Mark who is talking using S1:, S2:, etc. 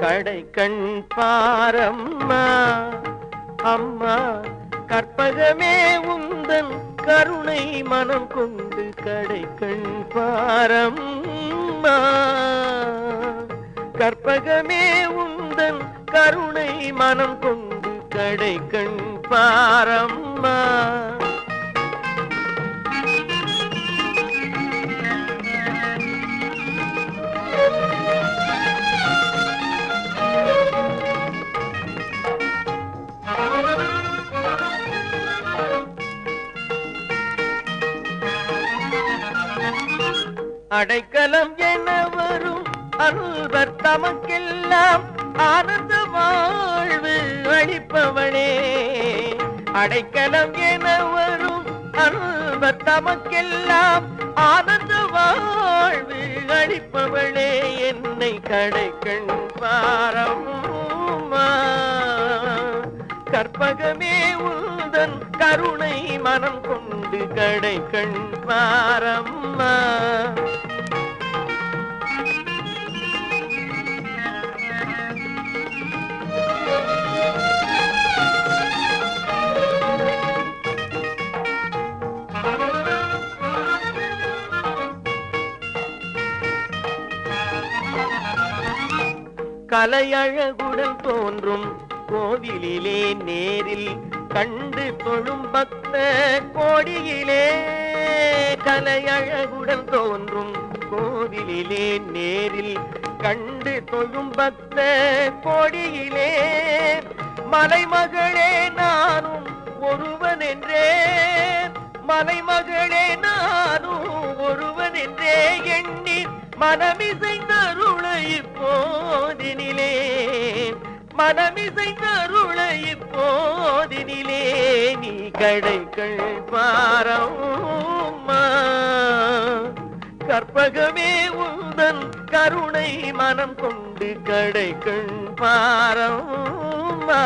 S1: கடை கண் பாரம்மா அம்மா கற்பகமே உந்தன் கருணை மனம் கொண்டு கடை கண் பாரம்மா கற்பகமே உந்தன் கருணை மனம் கொண்டு கடை கண் பாரம்மா அடைக்கலம் என வரும் அன்பர் தமக்கெல்லாம் ஆனந்த வாழ்வு அளிப்பவனே. அடைக்கலம் என வரும் அன்பர் தமக்கெல்லாம் ஆனந்த வாழ்வு அளிப்பவளே என்னை கடைக்கண் பாரம்மா. கற்பகமே உந்தன் கருணை மனம் கொண்டு கடை கண் பாரம்மா. கலையழகுடன் தோன்றும் கோவிலிலே நேரில் கண்டு தொழும் பக்த கோடியிலே கலையழகுடன் தோன்றும் கோவிலிலே நேரில் கண்டு தொழும் பக்த கோடியிலே. மலைமகளே நானும் ஒருவன் என்றே மலைமகளே நானும் ஒருவன் என்றே எண்ணி மனமிசைந்த இப்போதினிலே மனமிசை கருள இப்போதினிலே நீ கடைகள் பாரம்மா கற்பகமே உந்தன் கருணை மனம் கொண்டு கடைகள் பாரம்மா